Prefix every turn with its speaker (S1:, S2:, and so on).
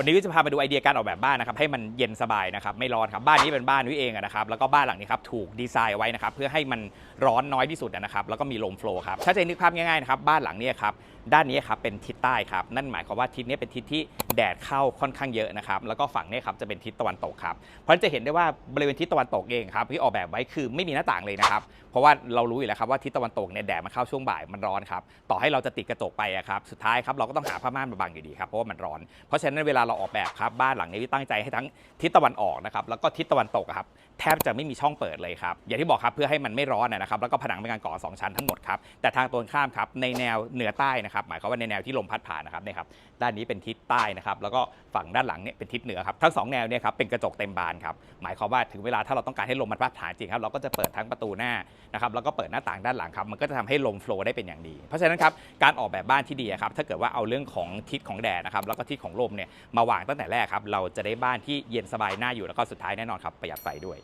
S1: วันนี้วิจะพาไปดูไอเดียการออกแบบบ้านนะครับให้มันเย็นสบายนะครับไม่ร้อนครับบ้านนี้เป็นบ้านวิเองนะครับแล้วก็บ้านหลังนี้ครับถูกดีไซน์ไว้นะครับเพื่อให้มันร้อนน้อยที่สุดนะครับแล้วก็มีลมโฟล์ครับถ้าจะนึกภาพง่ายๆนะครับบ้านหลังนี้ครับ ด้านนี้ครับเป็นทิศใต้ครับนั่นหมายความว่าทิศนี้เป็นทิศที่แดดเข้าค่อนข้างเยอะนะครับแล้วก็ฝั่งนี้ครับจะเป็นทิศตะวันตกครับเพราะฉะนั้นจะเห็นได้ว่าบริเวณทิศตะวันตกเองครับที่ออกแบบไว้คือไม่มีหน้าต่างเลยนะครับเพราะว่าเรารู้อยู่แล้วครับว่าทิศตะวันตกเนี่ยแดดมันเข้าช่วงบ่ายมันร้อนครับต่อให้เราจะติดกระจกไปอะครับสุดท้ายครับเราก็ต้องหาผ้าม่านมาบังอยู่ดีครับเพราะว่ามันร้อน เพราะฉะนั้นเวลาเราออกแบบครับบ้านหลังนี้ตั้งใจให้ทั้งทิศตะวันออกนะครับแล้วก็ทิศตะวันตกครับแทบจะไม่มีช่องเปิดเลยครับ อย่างที่บอกครับเพื่อให้มันไม่ร้อนนะครับ แล้วก็ผนังเป็นการก่อสองชั้นทั้งหมดครับ แต่ทางตรงข้ามครับในแนวเหนือใต้นะครับ หมายความว่าในแนวที่ลมพัดผ่านนะครับเนี่ยครับ ด้านนี้เป็นทิศใต้นะครับ แล้วก็ฝั่งด้านหลังเนี่ยเป็นทิศเหนือครับ ทั้งสองแนวเนี่ยครับเป็นกระจกเต็มบานครับ หมายความว่าถึงเวลาถ้าเราต้องการให้ลมมันพัดผ่านจริงครับ เราก็จะเปิดทั้งประตูหน้านะครับ แล้วก็เปิดหน้าต่างด้านหลังครับ มันก็จะทำให้ลมโฟล์ได้เป็นอย่างดี เพราะฉะนั้นครับ การออกแบบบ้านที่ดีครับ ถ้าเกิดว่าเอาเรื่องของทิศของแดดนะครับ แล้วก็ทิศของลมเนี่ยมาวางตั้งแต่แรกครับ เราจะได้บ้านที่เย็นสบายน่าอยู่แล้วก็สุดท้ายแน่นอนครับประหยัดไฟด้วย